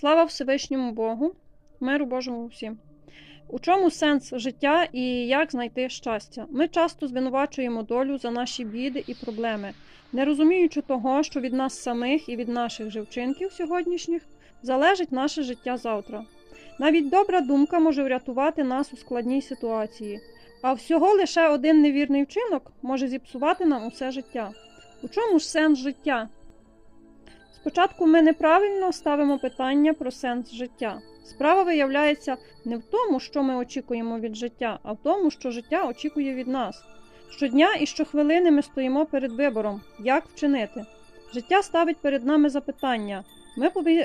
Слава Всевишньому Богу, миру Божому всім. У чому сенс життя і як знайти щастя? Ми часто звинувачуємо долю за наші біди і проблеми, не розуміючи того, що від нас самих і від наших же вчинків сьогоднішніх залежить наше життя завтра. Навіть добра думка може врятувати нас у складній ситуації, а всього лише один невірний вчинок може зіпсувати нам усе життя. У чому ж сенс життя? Спочатку ми неправильно ставимо питання про сенс життя. Справа виявляється не в тому, що ми очікуємо від життя, а в тому, що життя очікує від нас. Щодня і щохвилини ми стоїмо перед вибором, як вчинити. Життя ставить перед нами запитання.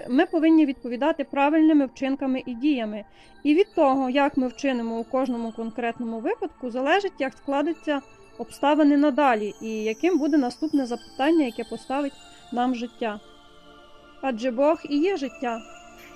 Ми повинні відповідати правильними вчинками і діями. І від того, як ми вчинимо у кожному конкретному випадку, залежить, як складеться обставини надалі, і яким буде наступне запитання, яке поставить нам життя. Адже Бог і є життя.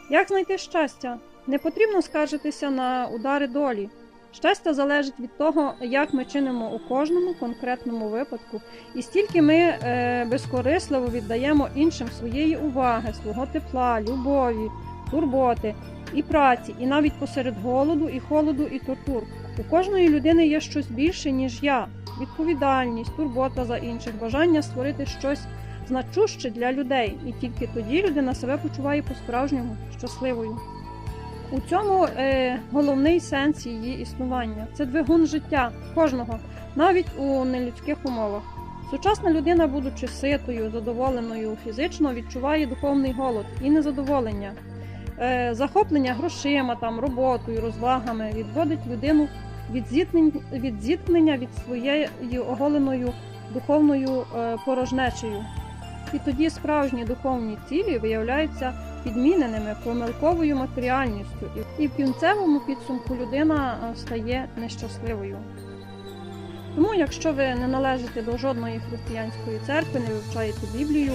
Як знайти щастя? Не потрібно скаржитися на удари долі. Щастя залежить від того, як ми чинимо у кожному конкретному випадку, і стільки ми е, безкорисливо віддаємо іншим своєї уваги, свого тепла, любові, турботи і праці, і навіть посеред голоду, і холоду, і тортур. У кожної людини є щось більше, ніж я: відповідальність, турбота за інших, бажання створити щось значуще для людей, і тільки тоді людина себе почуває по-справжньому щасливою. У цьому е, головний сенс її існування. Це двигун життя кожного, навіть у нелюдських умовах. Сучасна людина, будучи ситою, задоволеною фізично, відчуває духовний голод і незадоволення. Е, захоплення грошима, там, роботою, розвагами відводить людину від зіткнень, від зіткнення від своєю оголеною духовною е, порожнечею. І тоді справжні духовні цілі виявляються підміненими помилковою матеріальністю, і- в кінцевому підсумку людина е, стає нещасливою. Тому, якщо ви не належите до жодної християнської церкви, не вивчаєте Біблію,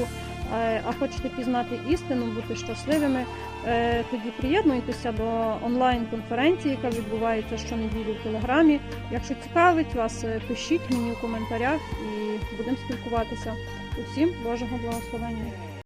е, а хочете пізнати істину, бути щасливими, е, тоді приєднуйтеся до онлайн-конференції, яка відбувається щонеділі в Телеграмі. Якщо цікавить вас, пишіть мені у коментарях і будемо спілкуватися. Усім Божого благословення.